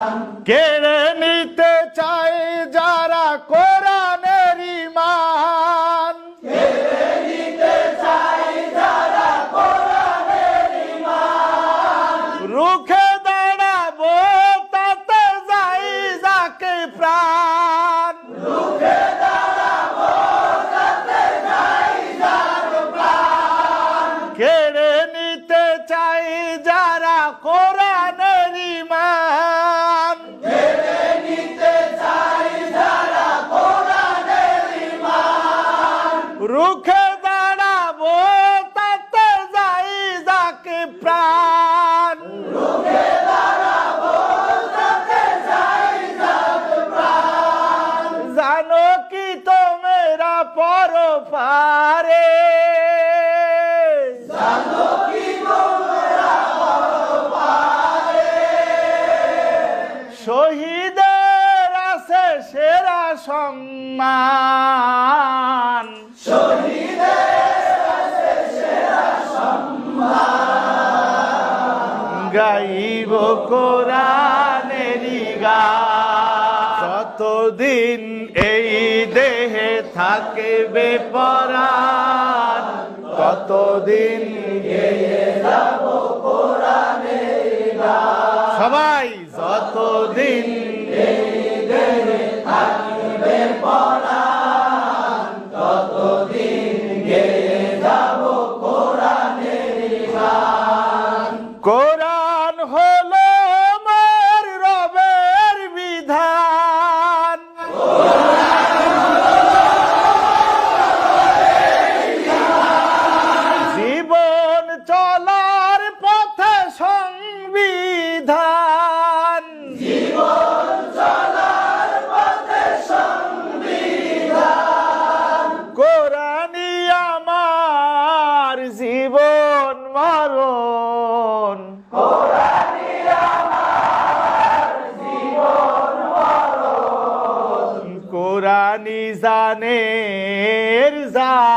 কেড়ে নিতে চায় যারা কোরআনের ইমান রুখে দাঁড়াবো, তাতে যাই যাকে প্রাণ। কেড়ে নিতে চাই যারা কোরআনের রুখে দাঁড়াবো, তাতে যাই যাকে প্রাণ। জানো কি তোমেরা পর পারে শহীদের আছে সেরা সম্মান। গাইব কোরআনেরই গান যতদিন এই দেহে থাকবে পরাণ, ততদিন গেয়ে যাব কোরআনেরই গান সবাই যতদিন জীবন মরণ। কোরআনি জানের জান।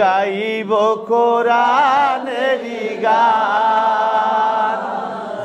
গাইব কোরআনেরই গান।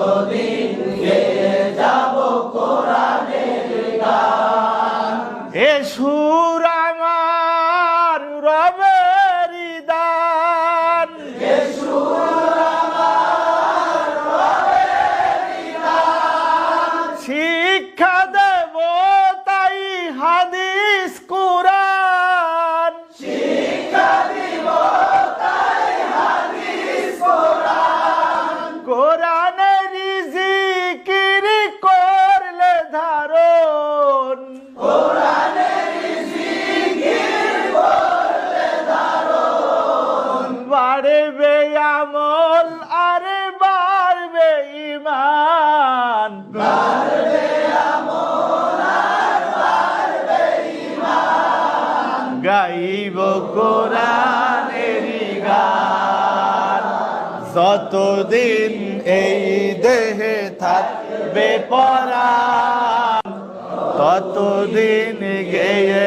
Godin আমল আর বাড়বে ইমান গাইব কোরআনেরই গান। যতদিন এই দেহে থাকবে পরাণ ততদিন গেয়ে